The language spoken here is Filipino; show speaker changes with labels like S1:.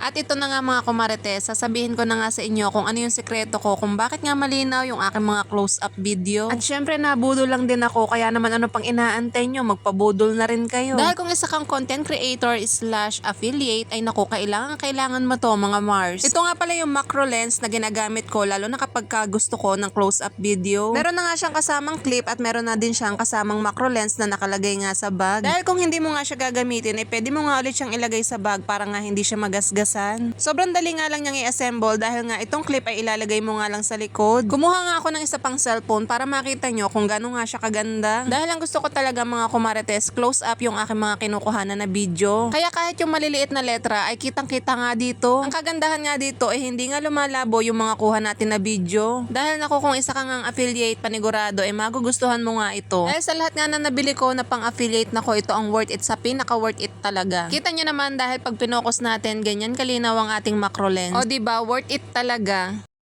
S1: At ito na nga mga kumarites, sasabihin ko na nga sa inyo kung ano yung sekreto ko, kung bakit nga malinaw yung aking mga close-up video. At syempre nabudol lang din ako, kaya naman ano pang inaantay nyo, magpabudol na rin kayo. Dahil kung isa kang content creator slash affiliate, ay naku, kailangan, kailangan mo to mga Mars. Ito nga pala yung macro lens na ginagamit ko, lalo na kapag ka gusto ko ng close-up video. Meron na nga siyang kasamang clip at meron na din siyang kasamang macro lens na nakalagay nga sa bag. Dahil kung hindi mo nga siya gagamitin, eh pwede mo nga ulit siyang ilagay sa bag para nga hindi siya magasgasan. Sobrang dali nga lang niyang i-assemble dahil nga itong clip ay ilalagay mo nga lang sa likod. Kumuha nga ako ng isa pang cellphone para makita nyo kung gano'n nga siya kaganda. Dahil ang gusto ko talaga mga kumarites, close up yung aking mga kinukuhanan na video. Kaya kahit yung maliliit na letra ay kitang-kita nga dito. Ang kagandahan nga dito ay hindi nga lumalabo yung mga kuha natin na video. Dahil naku kung isa ka nga affiliate panigurado ay magugustuhan mo nga ito. Dahil sa lahat nga na nabili ko na pang affiliate na ko ito ang worth it sa pinaka worth it talaga. Kita nyo naman dahil pag pinokus natin ganyan kalinaw ang ating macro lens. O di ba worth it talaga.